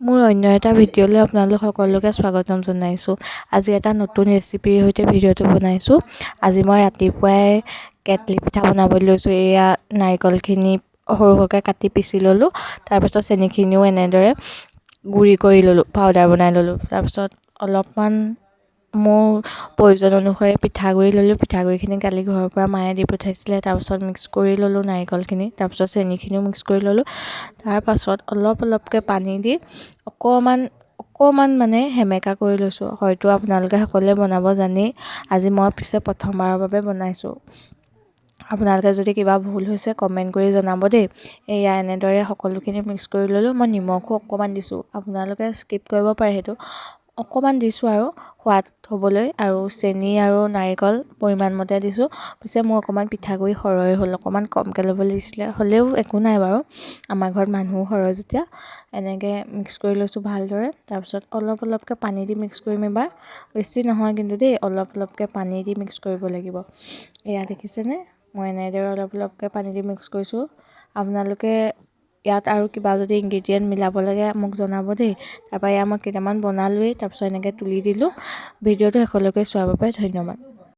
মোৰ অন্য এটা ভিডিঅ'লৈ আপোনালোক সকলোকে স্বাগতম জনাইছোঁ। আজি এটা নতুন ৰেচিপিৰ সৈতে ভিডিঅ'টো বনাইছোঁ। আজি মই ৰাতিপুৱাই কেটলি পিঠা বনাবলৈ লৈছোঁ। এয়া নাৰিকলখিনি সৰু সৰুকৈ কাটি পিচি ল'লোঁ। তাৰপাছত চেনিখিনিও এনেদৰে গুড়ি কৰি ল'লোঁ পাউডাৰ বনাই ল'লোঁ। তাৰপিছত অলপমান মোৰ প্ৰয়োজন অনুসৰি পিঠাগুড়ি ল'লোঁ পিঠাগুড়িখিনি কালি ঘৰৰ পৰা মায়ে দি পঠাইছিলে তাৰপাছত মিক্স কৰি ল'লোঁ নাৰিকলখিনি তাৰপিছত চেনিখিনিও মিক্স কৰি ল'লোঁ। তাৰপাছত অলপ অলপকৈ পানী দি অকণমান অকণমান মানে সেমেকা কৰি লৈছোঁ। হয়তো আপোনালোকে সকলোৱে বনাব জানেই আজি মই পিছে প্ৰথমবাৰৰ বাবে বনাইছোঁ। আপোনালোকে যদি কিবা ভুল হৈছে কমেণ্ট কৰি জনাব দেই। এয়া এনেদৰে সকলোখিনি মিক্স কৰি ল'লোঁ মই নিমখো অকণমান দিছোঁ। আপোনালোকে স্কিপ কৰিব পাৰে সেইটো। অকণমান দিছোঁ আৰু সোৱাদ হ'বলৈ আৰু চেনি আৰু নাৰিকল পৰিমাণমতে দিছোঁ। পিছে মোৰ অকণমান পিঠাগুড়ি সৰহ হ'ল অকণমান কমকৈ ল'ব লাগিছিলে। হ'লেও একো নাই বাৰু। আমাৰ ঘৰত মানুহ সৰহ যেতিয়া। এনেকৈ মিক্স কৰি লৈছোঁ ভালদৰে। তাৰপিছত অলপ অলপকৈ পানী দি মিক্স কৰিম এবাৰ। বেছি নহয় কিন্তু দেই অলপ অলপকৈ পানী দি মিক্স কৰিব লাগিব। এয়া দেখিছেনে? মই এনেদৰে অলপ অলপকৈ পানী দি মিক্স কৰিছোঁ। আপোনালোকে ইয়াত আৰু কিবা যদি ইনগ্ৰিডিয়েণ্ট মিলাব লাগে মোক জনাব দেই। তাৰপৰা এয়া মই কেইটামান বনালোৱেই তাৰপিছত এনেকৈ তুলি দিলোঁ। ভিডিঅ'টো শেষলৈকে চোৱাৰ বাবে ধন্যবাদ।